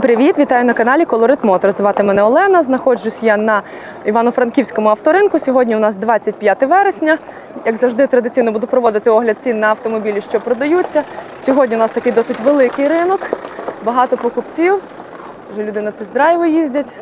Всім привіт! Вітаю на каналі Колорит Мотор. Звати мене Олена. Знаходжусь я на Івано-Франківському авторинку. Сьогодні у нас 25 вересня. Як завжди, традиційно буду проводити огляд цін на автомобілі, що продаються. Сьогодні у нас такий досить великий ринок, багато покупців. Вже люди на тест-драйви їздять.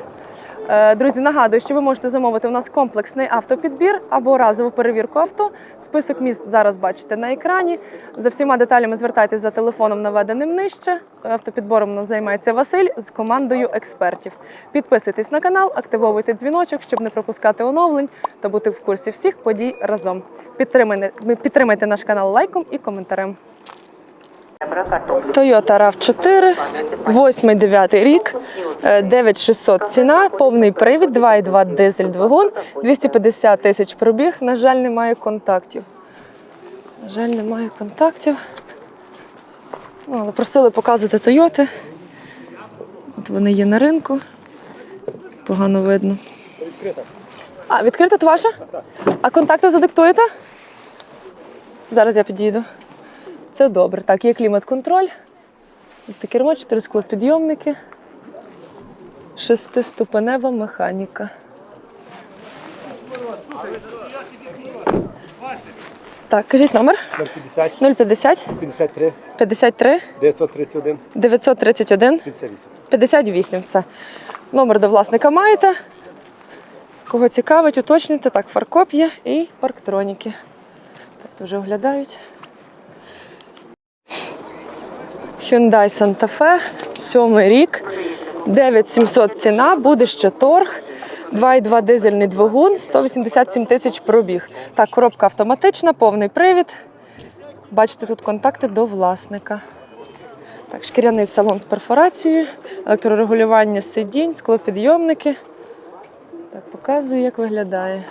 Е, Друзі, нагадую, що ви можете замовити у нас комплексний автопідбір або разову перевірку авто. Список міст зараз бачите на екрані. За всіма деталями звертайтеся за телефоном, наведеним нижче. Автопідбором у нас займається Василь з командою експертів. Підписуйтесь на канал, активовуйте дзвіночок, щоб не пропускати оновлень та бути в курсі всіх подій разом. Підтримайте, підтримайте наш канал лайком і коментарем. Toyota RAV4, 8-9 рік, е, 9600 ціна, повний привід, 2,2 дизель двигун, 250 тисяч пробіг. На жаль, немає контактів. На жаль, немає контактів. Ну, але просили показувати Тойоти. От вони є на ринку. Погано видно. А, відкрита то ваша? А контакти задиктуєте? Зараз я підійду. Це добре. Так, є клімат-контроль. Кермо, чотири склопідйомники. Шестиступенева механіка. Так, кажіть номер 050, 050 53, 53 931, 931 58. 58. Все. Номер до власника маєте. Кого цікавить, уточнюйте. Так, фаркоп є і парктроніки. Так, вже оглядають. Hyundai Santa Fe, сьомий рік, 9700 ціна, буде ще торг. 2,2 дизельний двигун, 187 тисяч пробіг. Так, коробка автоматична, повний привід. Бачите, тут контакти до власника. Так, шкіряний салон з перфорацією, електрорегулювання сидінь, склопідйомники. Так, показую, як виглядає.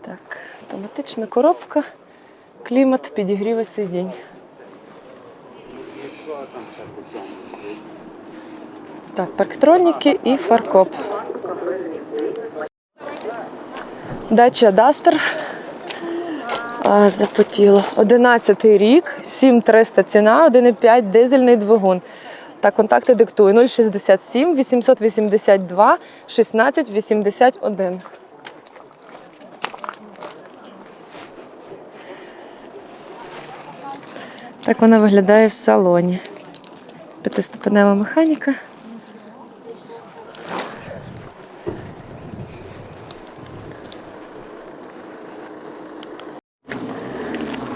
Так, автоматична коробка, клімат, підігріви сидінь. Так, парктроніки і фаркоп. Дача Дастер. А, запотіло. 11 рік, 7300 ціна, 1,5 дизельний двигун. Та контакти диктую 067 882 16 Так вона виглядає в салоні. П'ятиступенева механіка.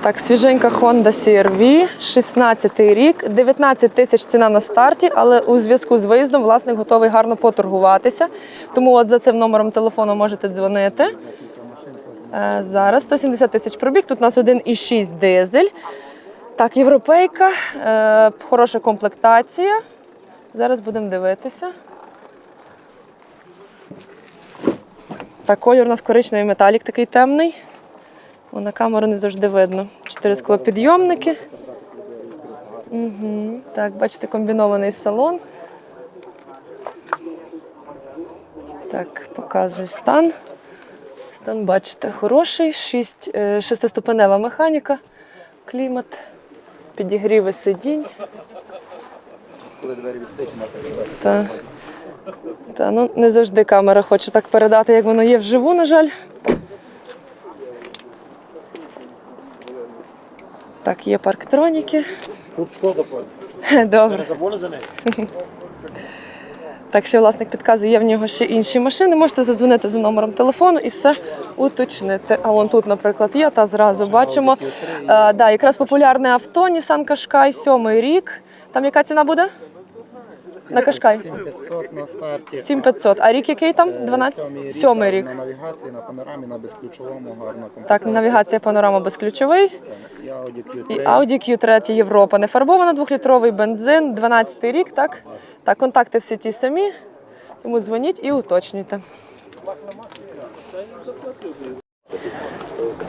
Так, свіженька Honda CR-V, 16 рік, 19 тисяч ціна на старті, але у зв'язку з виїздом власник готовий гарно поторгуватися. Тому от за цим номером телефону можете дзвонити. Е, Зараз 170 тисяч пробіг. Тут у нас 1,6 дизель. Так, європейка, е, хороша комплектація. Зараз будемо дивитися. Так, колір у нас коричневий металік такий темний. О, на камеру не завжди видно. Чотири склопідйомники. Угу. Так, бачите, комбінований салон. Так, показую стан. Стан, бачите, хороший. Шість, е, шестиступенева механіка, клімат, підігріви сидінь. Та, та, ну, не завжди камера хоче так передати, як воно є вживу, на жаль. Так, є парктроніки. Тут шкода пане. Добре. Забули за неї? Так, ще власник підказує, є в нього ще інші машини. Можете задзвонити за номером телефону і все уточнити. А вон тут, наприклад, є, та зразу бачимо. А, да, якраз популярне авто Nissan Qashqai, сьомий рік. Там яка ціна буде? На Qashqai? 7500 на старті. 7500. А рік який там? 12? Сьомий рік. На навігації, на панорамі, на безключовому, гарна Так, навігація панорама безключовий. І Audi Q3. І Audi Q3 Європа. Не фарбована, двохлітровий бензин, 12 рік, так? Так, контакти всі ті самі. Тому дзвоніть і уточнюйте.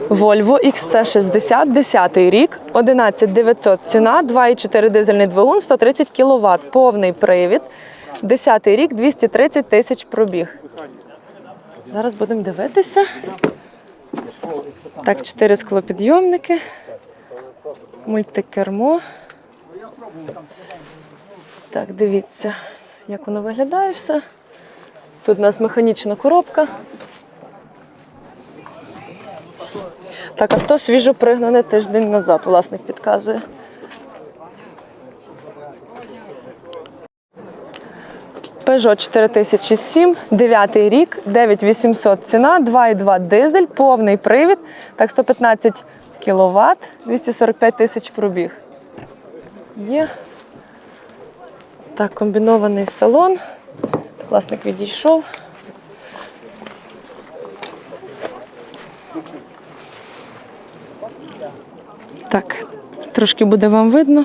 Volvo XC60, 10 рік, 11900 ціна, 2,4 дизельний двигун, 130 кВт, повний привід, 10 рік, 230 тисяч пробіг. Зараз будемо дивитися. Так, 4 склопідйомники, мультикермо. Так, дивіться, як воно виглядає все. Тут у нас механічна коробка. Так, авто свіжо пригнане тиждень назад, власник підказує. Peugeot 4007, 9 рік, 9800 ціна, 2,2 дизель, повний привід, так 115 кВт, 245 тисяч пробіг. Є. Так, комбінований салон. Власник відійшов. Так, трошки буде вам видно.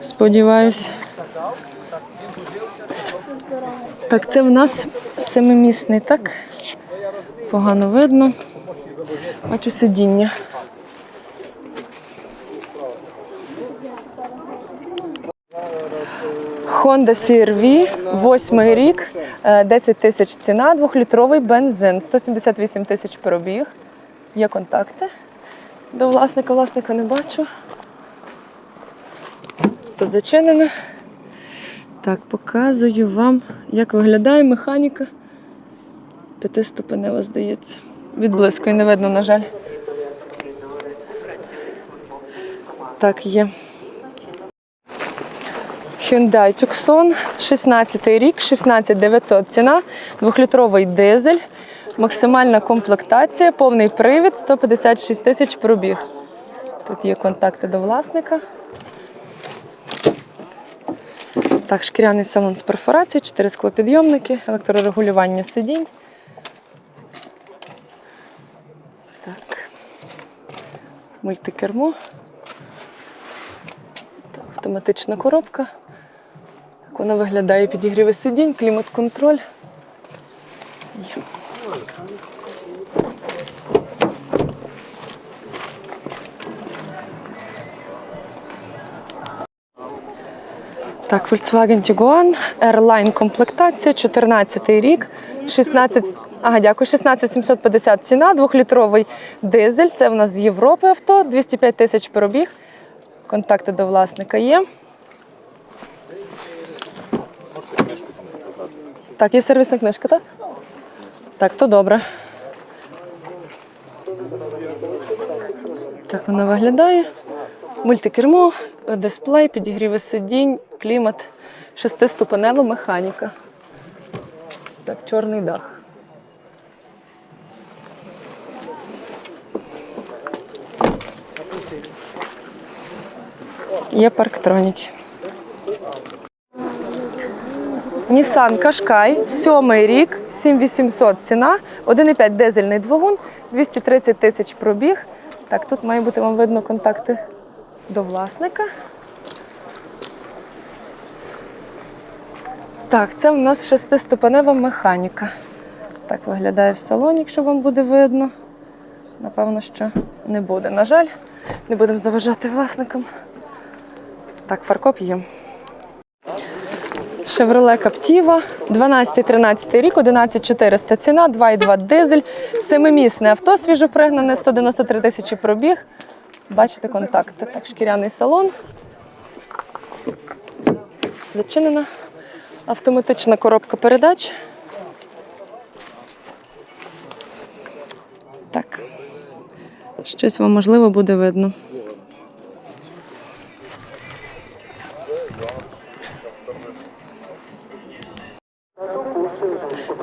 Сподіваюсь. Так, це в нас семимісний, так? Погано видно. Бачу сидіння. Honda CR-V, восьмий рік, е, 10 тисяч ціна, двохлітровий бензин, 178 тисяч пробіг. Є контакти. До власника, власника не бачу. То зачинене. Так, показую вам, як виглядає механіка. П'ятиступенева, здається. Відблискує не видно, на жаль. Так, є. Hyundai Tucson, 16 рік, 16900 ціна, двохлітровий дизель, максимальна комплектація, повний привід, 156 тисяч пробіг. Тут є контакти до власника. Так, шкіряний салон з перфорацією, 4 склопідйомники, електрорегулювання сидінь. Так. Мультикермо. Так, автоматична коробка. Так вона виглядає підігріви сидінь, клімат-контроль. Є. Так, Volkswagen Tiguan, Airline комплектація, 14 рік, 16, ага, дякую, 16750 ціна, двохлітровий дизель. Це в нас з Європи авто, 205 тисяч пробіг. Контакти до власника є. Так, є сервісна книжка, так? Так, то добре. Так вона виглядає. Мультикермо, дисплей, підігріви сидінь, клімат, шестиступенева механіка. Так, чорний дах. Є парктроніки. Nissan Qashqai, сьомий рік, 7800 ціна, 1,5 дизельний двигун, 230 тисяч пробіг. Так, тут має бути вам видно контакти до власника. Так, це у нас шестиступенева механіка. Так виглядає в салоні, якщо вам буде видно. Напевно, що не буде. На жаль, не будемо заважати власникам. Так, фаркоп є. Chevrolet Captiva, 12-13 рік, 11400 ціна, 2,2 дизель, семимісне авто, свіжопригнане, 193 тисячі пробіг. Бачите контакти. Так, шкіряний салон. Зачинена. Автоматична коробка передач. Так. Щось вам можливо буде видно.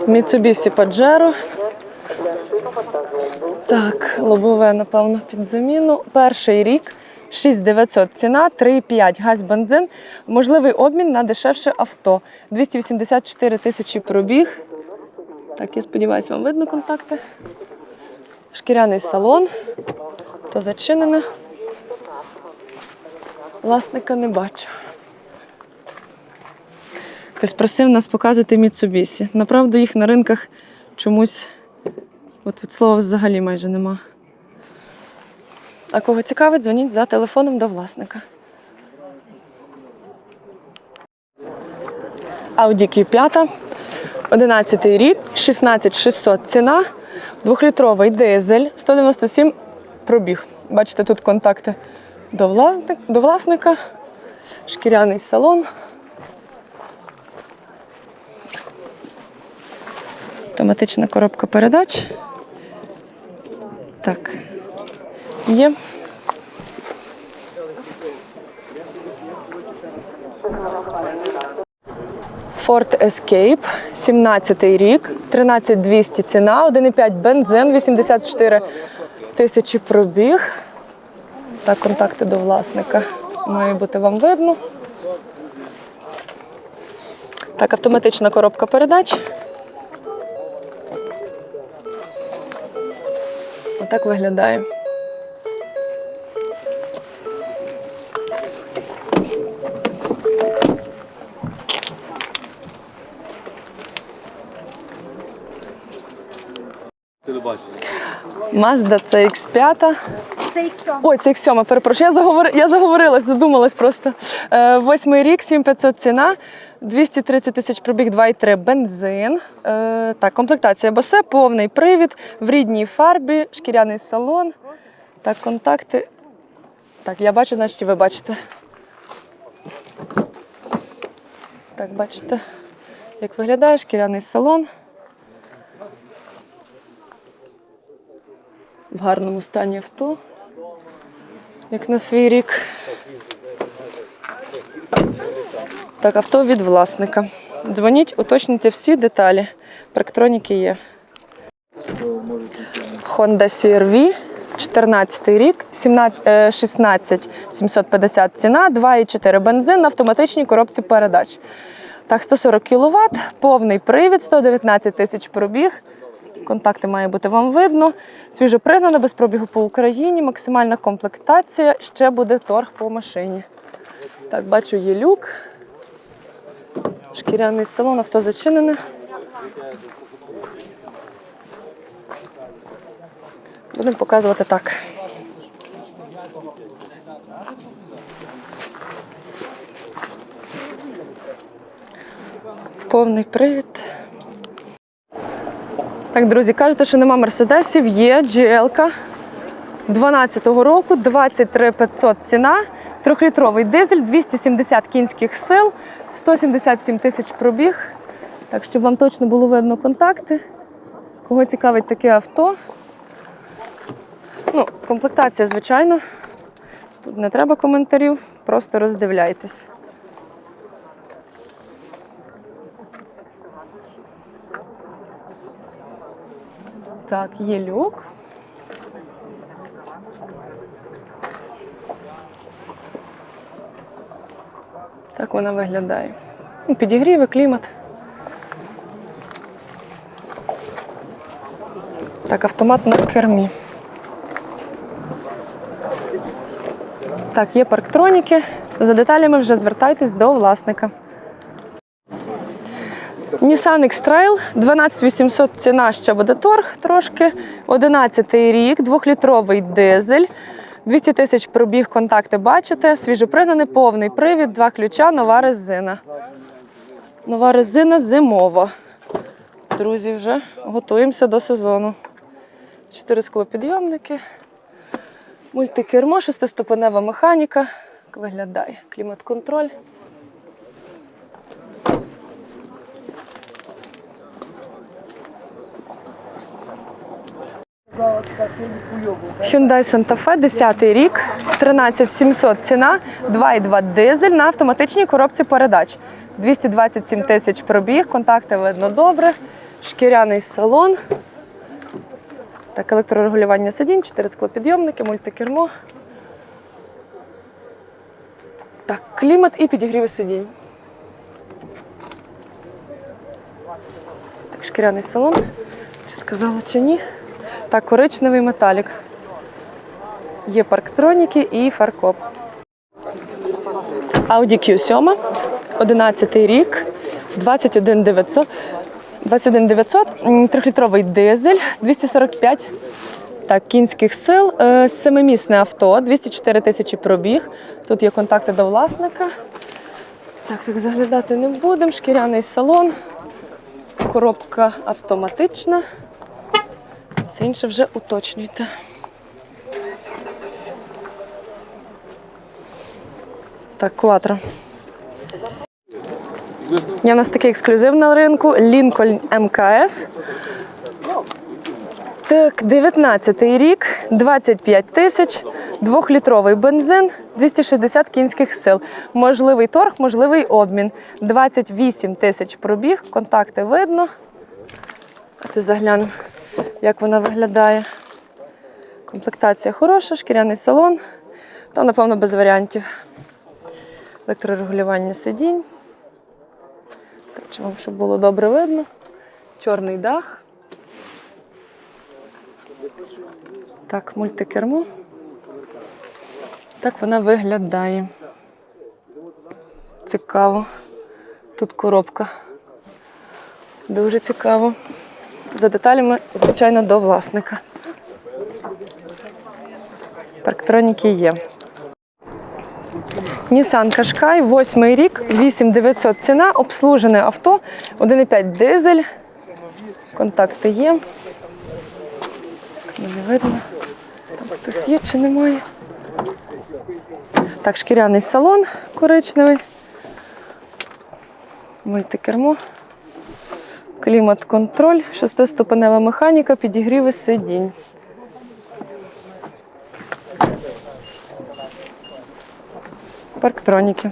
Mitsubishi Pajero. Так, лобове, напевно, під заміну. Перший рік, 6900 ціна, 3,5 газ бензин. Можливий обмін на дешевше авто. 284 тисячі пробіг. Так, я сподіваюся, вам видно контакти. Шкіряний салон. То зачинене. Власника не бачу. Хтось просив нас показувати Mitsubishi. Направду їх на ринках чомусь, от від слова взагалі майже нема. А кого цікавить, дзвоніть за телефоном до власника. Audi Q5, 11 рік, 16600 ціна, двохлітровий дизель, 197 пробіг. Бачите, тут контакти до, власник, до власника. Шкіряний салон. Автоматична коробка передач. Так. Є. Ford Escape, 17-й рік, 13200 ціна, 1,5 бензин, 84 тисячі пробіг. Так, контакти до власника має бути вам видно. Так, автоматична коробка передач. Отак виглядає. Mazda CX-5. Це іксо. Ой, це X7, перепрошую. Я, заговор... я заговорилась, задумалась просто. Е, восьмий рік, 7500 ціна, 230 тисяч пробіг, 2,3 бензин. Е, так, комплектація босе, повний привід, в рідній фарбі, шкіряний салон. Так, контакти. Так, я бачу, значить і ви бачите. Так, бачите, як виглядає шкіряний салон. В гарному стані авто як на свій рік. Так, авто від власника. Дзвоніть, уточнюйте всі деталі. Парктроніки є. Honda CR-V, 14 рік, 17, е, 16 750 ціна, 2,4 бензин на автоматичній коробці передач. Так, 140 кВт, повний привід, 119 тисяч пробіг. Контакти має бути вам видно. Свіжо пригнано, без пробігу по Україні, максимальна комплектація. Ще буде торг по машині. Так, бачу, є люк. Шкіряний салон, авто зачинене. Будемо показувати так. Повний привід. Так, друзі, кажете, що нема мерседесів, є GL 12-го року, 23 500 ціна, трьохлітровий дизель, 270 кінських сил, 177 тисяч пробіг. Так, щоб вам точно було видно контакти. Кого цікавить таке авто? Ну, комплектація, звичайно. Тут не треба коментарів, просто роздивляйтесь. Так, є люк. Так вона виглядає. Ну, Підігріви, клімат. Так, автомат на кермі. Так, є парктроніки. За деталями вже звертайтесь до власника. Nissan X-Trail, 12800 ціна ще буде торг трошки. 11 рік, двохлітровий дизель. 200 тисяч пробіг, контакти бачите. Свіжопригнаний, повний привід, два ключа, нова резина. Нова резина зимова. Друзі, вже готуємося до сезону. Чотири склопідйомники, мультикермо, шестиступенева механіка. Виглядає клімат-контроль. Hyundai Santa Fe, 10 рік, 13700 ціна, 2,2 дизель на автоматичній коробці передач. 227 тисяч пробіг, контакти видно добре, шкіряний салон. Так, електрорегулювання сидінь, 4 склопідйомники, мультикермо. Так, клімат і підігріви сидінь. Так, шкіряний салон. Чи сказала, чи ні? Так, коричневий металік. Є парктроніки і фаркоп. Audi Q7, 11 рік, 21 900, 21 900, трьохлітровий дизель, 245 так, кінських сил, е, семимісне авто, 204 тисячі пробіг. Тут є контакти до власника. Так, так заглядати не будемо. Шкіряний салон, коробка автоматична. Все інше вже уточнюйте. Так, кватро. Є в нас такий ексклюзив на ринку Lincoln МКС. Так, 19-й рік, 25 тисяч, двохлітровий бензин, 260 кінських сил. Можливий торг, можливий обмін. 28 тисяч пробіг, контакти видно. А ти заглянемо, як вона виглядає. Комплектація хороша, шкіряний салон. Та, напевно, без варіантів. Електрорегулювання сидінь. Так, щоб було добре видно. Чорний дах. Так, мультикермо. Так вона виглядає. Цікаво. Тут коробка. Дуже цікаво. За деталями, звичайно, до власника. Парктроніки є. Nissan Qashqai, восьмий рік, 8900 ціна, обслужене авто, 1,5 дизель. Контакти є. Не видно. Там хтось є чи немає. Так, шкіряний салон коричневий. Мультикермо. Клімат-контроль, шестиступенева механіка, підігріви сидінь. Парктроніки.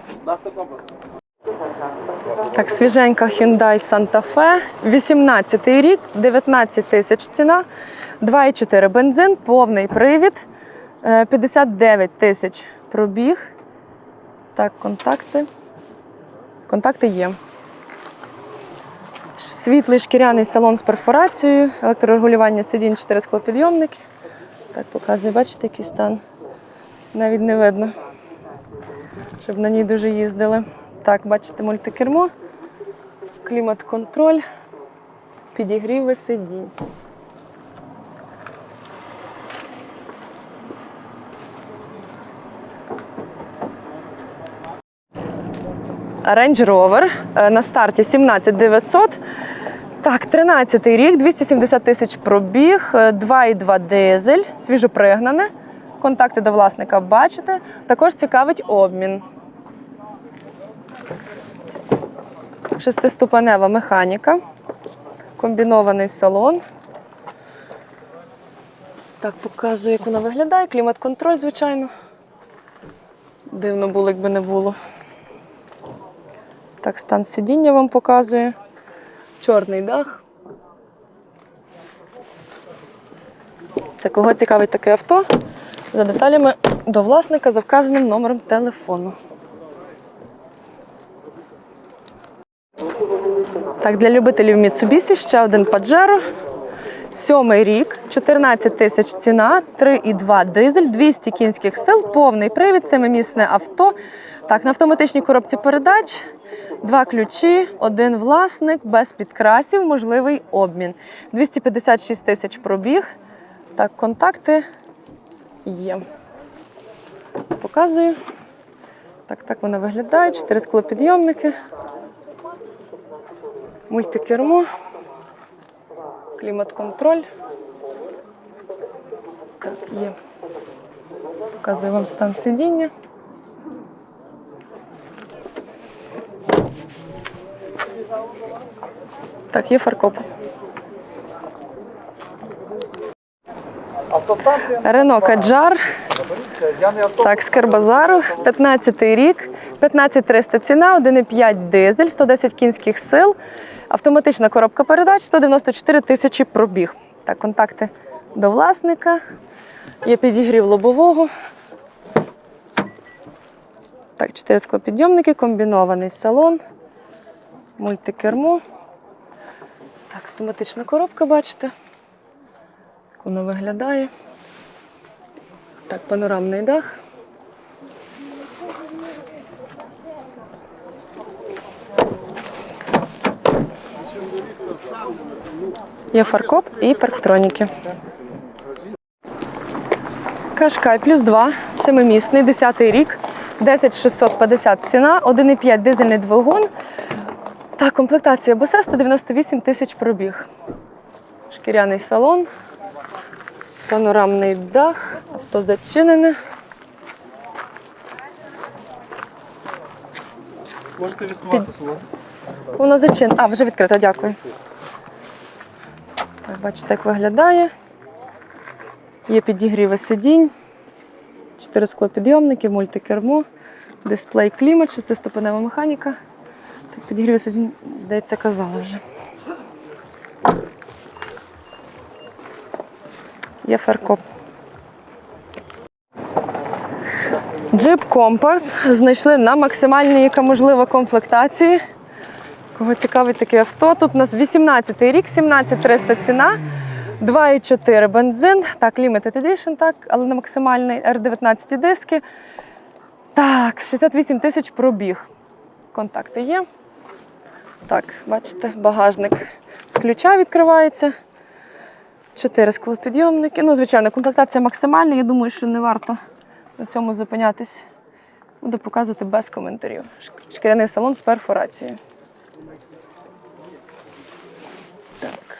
Так, свіженька Hyundai Santa Fe, 18 рік, 19 тисяч ціна, 2,4 бензин, повний привід, е, 59 тисяч пробіг. Так, контакти. Контакти є. Світлий шкіряний салон з перфорацією, електрорегулювання сидінь, 4 склопідйомники. Так, показую, бачите, який стан. Навіть не видно, щоб на ній дуже їздили. Так, бачите, мультикермо, клімат-контроль, підігріви сидінь. Range Rover е, на старті 17900. Так, 13 рік, 270 тисяч пробіг, е, 2,2 дизель, свіжопригнане. Контакти до власника бачите. Також цікавить обмін. Шестиступенева механіка, комбінований салон. Так, показую, як вона виглядає. Клімат-контроль, звичайно. Дивно було, якби не було. Так, стан сидіння вам показує. Чорний дах. Це кого цікавить таке авто? За деталями до власника за вказаним номером телефону. Так, для любителів Mitsubishi ще один Pajero. Сьомий рік, 14 тисяч ціна, 3,2 дизель, 200 кінських сил, повний привід, семимісне авто. Так, на автоматичній коробці передач, два ключі, один власник, без підкрасів, можливий обмін. 256 тисяч пробіг. Так, контакти є. Показую. Так, так вона виглядає. Чотири склопідйомники. Мультикермо. Клімат-контроль. Так, є. Показую вам стан сидіння. Так, є фаркоп. Рено Каджар. Так, з Кербазару, 15 рік, 15300 ціна, 1,5 дизель, 110 кінських сил, автоматична коробка передач, 194 тисячі пробіг. Так, контакти до власника. Є підігрів лобового. Так, 4 склопідйомники, комбінований салон, мультикермо. Так, автоматична коробка, бачите. Як воно виглядає. Так, панорамний дах. Є фаркоп і парктроніки. Кашкай плюс 2, семимісний, 10 рік, 10650 ціна, 1,5 дизельний двигун. Так, комплектація босе 198 тисяч пробіг. Шкіряний салон, панорамний дах, авто зачинене. Можете відкривати салон. Вона зачин. А, вже відкрита, дякую. Так, бачите, як виглядає. Є підігріви сидінь, чотири склопідйомники, мультикермо, дисплей клімат, шестиступенева механіка. Так, підігріви сидінь, здається, казала вже. Є фаркоп. Джип Компас знайшли на максимальній, яка можлива комплектації. Кого цікавить таке авто? Тут у нас 18 й рік, 17300 ціна, 2,4 бензин. Так, Limited Edition, так, але на максимальний R19 диски. Так, 68 тисяч пробіг. Контакти є. Так, бачите, багажник з ключа відкривається. Чотири склопідйомники. Ну, звичайно, комплектація максимальна. Я думаю, що не варто на цьому зупинятись. Буду показувати без коментарів. Шк- Шкіряний салон з перфорацією. Так.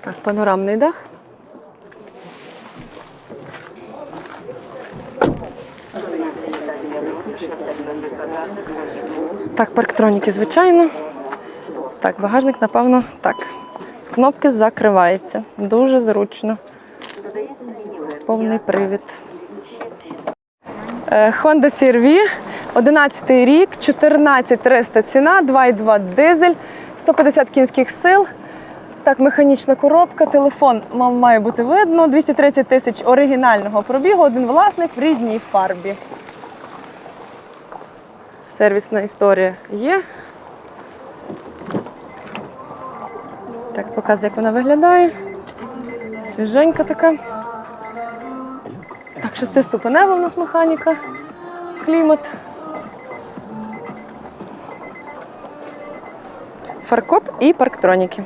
Так, панорамний дах. Так, парктроніки, звичайно. Так, багажник, напевно, так. З кнопки закривається. Дуже зручно. Повний привід. Е, Honda CR-V, 11 рік, 14300 ціна, 2,2 дизель, 150 кінських сил. Так, механічна коробка, телефон має бути видно. 230 тисяч оригінального пробігу, один власник в рідній фарбі. Сервісна історія є. Так, показую, як вона виглядає. Свіженька така. Так, шестиступенева у нас механіка, клімат. Фаркоп і парктроніки.